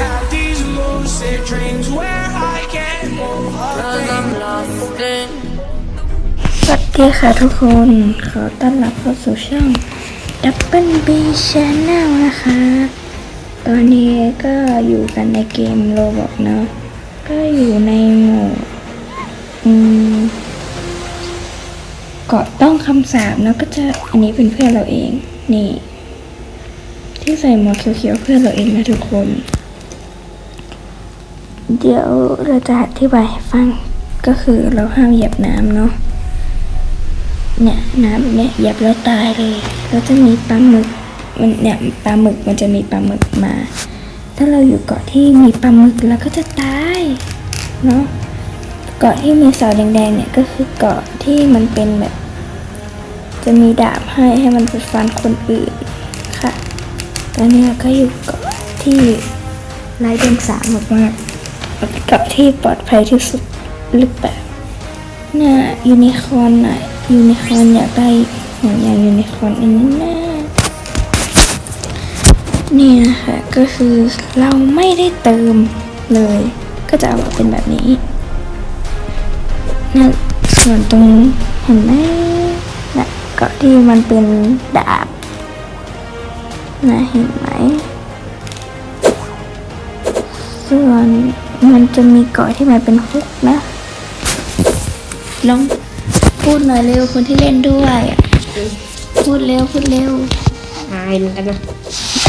have these lucid dreams where I can't move a Cause thing. I'm lost in สวัสดีค่ะทุกคน ขอต้อนรับเข้าสู่ช่อง Double B Channel นะคะ ตอนนี้ก็อยู่กันในเกมโรบอกเนาะ ก็อยู่ในโหมดอืมเกาะต้องคำสาปเนาะก็จะอันนี้เป็นเพื่อนเราเอง นี่ที่ใส่หมวกเขียวๆเพื่อนเราเองนะทุกคน เดี๋ยวเราจะอธิบายให้ฟังก็คือเราห้ามเหยียบน้ำเนาะเนี่ยน้ำเนี่ยเหยียบแล้วตายเลยแล้วจะมีปลาหมึกมันเนี่ยปลาหมึกมันจะมีปลาหมึกมา ถ้าเราอยู่เกาะที่มีปลาหมึกเราก็จะตายเนาะเกาะที่มีเสาแดงๆเนี่ยก็คือเกาะที่มันเป็นแบบ จะมีดาบให้ให้มันไปฟันคนอื่นค่ะตอนนี้เราก็อยู่เกาะที่ไร้เดียงสามากๆ กาะที่ปลอดภัยที่สุดหรือเปล่าเนี่ยยูนิคอร์นอะยูนิคอร์นอยากได้หัวอย่างยูนิคอร์นอันนี้นะนี่นะคะก็คือเราไม่ได้เติมเลย ก็จะเอามาเป็นแบบนี้นะส่วนตรงเห็นไหมนะกาะที่มันเป็นดาบนะเห็นไหมส่วน มันจะมีเกาะที่มันเป็นฮุกนะลองพูดหน่อยเร็วคนที่เล่นด้วยอะพูดเร็วพูดเร็วอายเหมือนกันนะ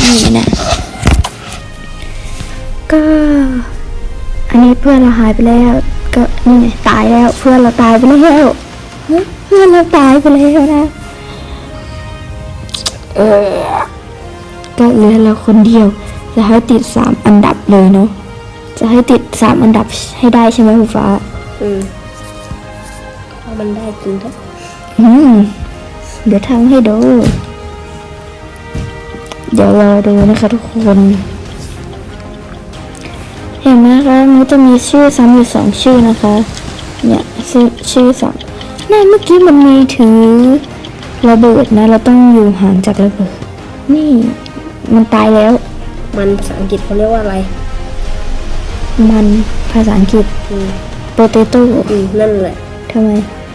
นี่นะก็ อันนี้เพื่อนเราหายไปแล้ว ก็นี่ไงตายแล้ว เพื่อนเราตายไปแล้วเฮ้ยเพื่อนเราตายไปแล้วนะ เออก็เหลือเราคนเดียวจะให้ติดสามอันดับเลยเนาะ จะให้ติดสามอันดับให้ได้ใช่ไหมคุณฟ้า อืมถ้ามันได้จริงก็อืม เดี๋ยวทำให้ดู เดี๋ยวรอดูนะคะทุกคน เห็นไหมคะมันจะมีชื่อซ้ำอยู่สองชื่อนะคะ เนี่ยชื่อชื่อสองนั่นเมื่อกี้มันมีถือระเบิดนะ เราต้องอยู่ห่างจากระเบิด นี่ มันตายแล้ว มันภาษาอังกฤษเขาเรียกว่าอะไร มันภาษาอังกฤษ อืม potato อืมนั่นแหละทำไม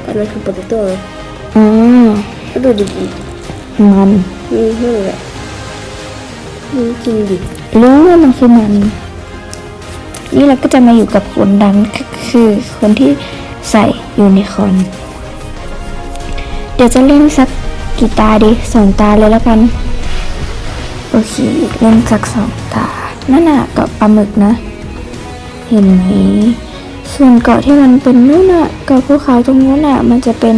ก็นั่นคือโปรตุเกสอ๋อ ก็ดูดีมันๆอืมนั่นแหละอืมจริงดิรู้ว่ามันคือมัน นี่เราก็จะมาอยู่กับคนดังก็คือคนที่ใส่ยูนิคอร์นเดี๋ยวจะเล่นสักกี่ตาดีสองตาเลยแล้วกัน โอเค เล่นสักสองตา นั่นน่ะเกาะปลาหมึกนะ เห็นไหม ส่วนเกาะที่มันเป็นนู่นน่ะเกาะภูเขาตรงนู้นน่ะมันจะเป็น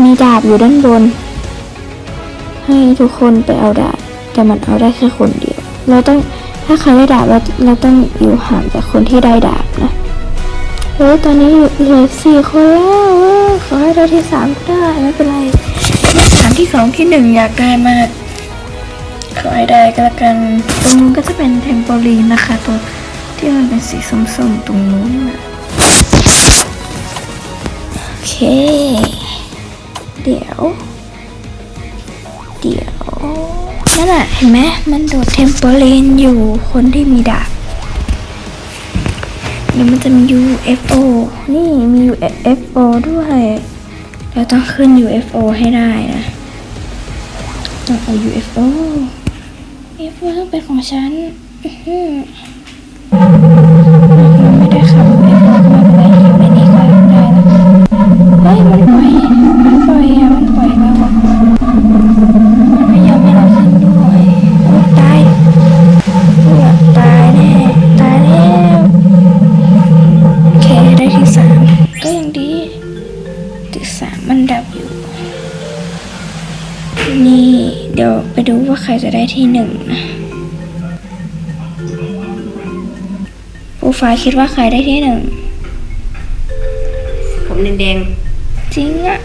มีดาบอยู่ด้านบน ให้ทุกคนไปเอาดาบ แต่มันเอาได้แค่คนเดียว เราต้องถ้าใครได้ดาบเราเราต้องอยู่ห่างจากคนที่ได้ดาบนะเฮ้ยตอนนี้เหลือสี่คนแล้วขอให้ได้ที่สามก็ได้ไม่เป็นไรฐานที่สองที่หนึ่งอยากได้มากขอให้ได้ก็แล้วกันตรงนู้นก็จะเป็นเทมโปลีนนะคะตัว ที่มันเป็นสีส้มๆตรงนู้นนะโอเค เดี๋ยว เดี๋ยวนั่นแหละเห็นไหมมันโดดเทมเปอร์เลนอยู่คนที่มีดาบเดี๋ยวมันจะมี UFO นี่มี UFO ด้วย เราต้องขึ้น UFO ให้ได้นะ ต้องเอา UFO UFO ต้องเป็นของฉัน ที่สามมันดับอยู่ นี่เดี๋ยวไปดูว่าใครจะได้ที่หนึ่งนะผู้ฟ้าคิดว่าใครได้ที่หนึ่ง ผมแดงจริงอะ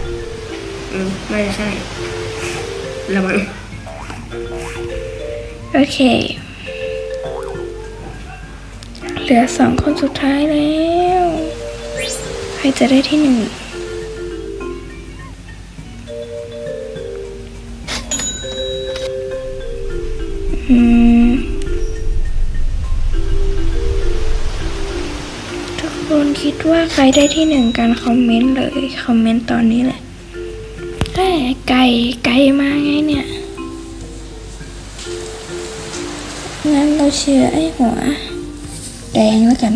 ๆอืมไม่ใช่ระวังโอเค เหลือสองคนสุดท้ายแล้ว ใครจะได้ที่หนึ่ง อืมคิดว่าใครได้ที่หนึ่งกันคอมเมนต์เลย คอมเมนต์ตอนนี้เลยไอ้ไก่ไก่มาไงเนี่ย งั้นเราเชื่อไอ้หัว แดงแล้วกัน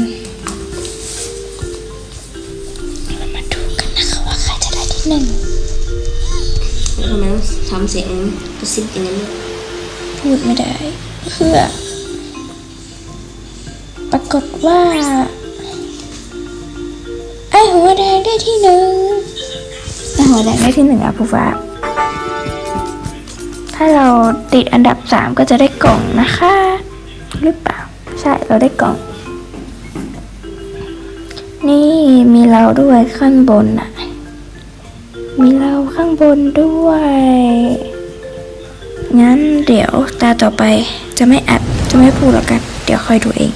เรามาดูกันนะคะว่าใครจะได้ที่หนึ่งแล้วทำไมต้องทำเสียงกระซิบอย่างนั้นด้วย พูดไม่ได้เพื่อปรากฏว่า ไอหัวแดงได้ที่หนึ่งไอหัวแดงได้ที่หนึ่งอะผู้ฟ้าถ้าเราติดอันดับสามก็จะได้กล่องนะคะ หรือเปล่า ใช่เราได้กล่อง นี่มีเราด้วยข้างบนอะมีเราข้างบนด้วย งั้นเดี๋ยวตาต่อไปจะไม่อัดจะไม่พูดแล้วกัน เดี๋ยวค่อยดูเอง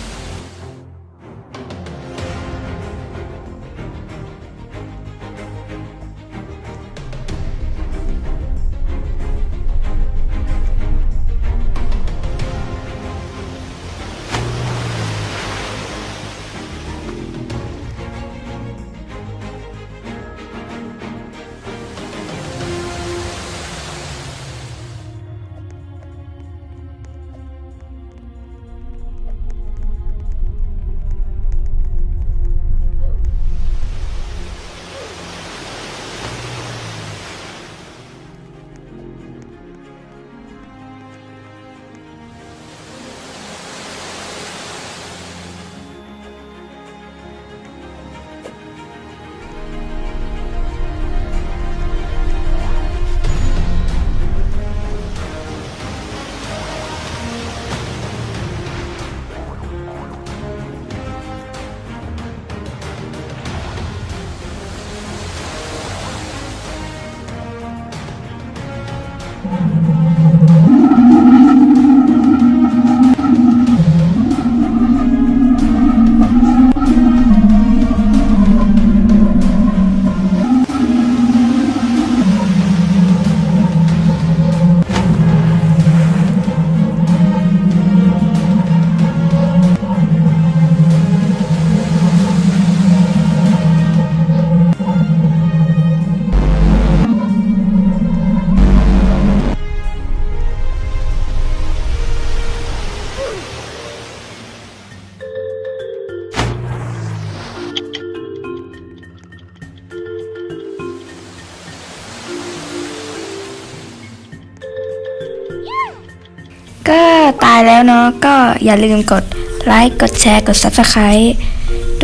ก็ตายแล้วเนาะก็อย่าลืมกดไลค์กดแชร์กด Subscribe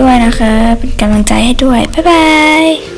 ด้วยนะคะ เป็นกำลังใจให้ด้วย บ๊ายบาย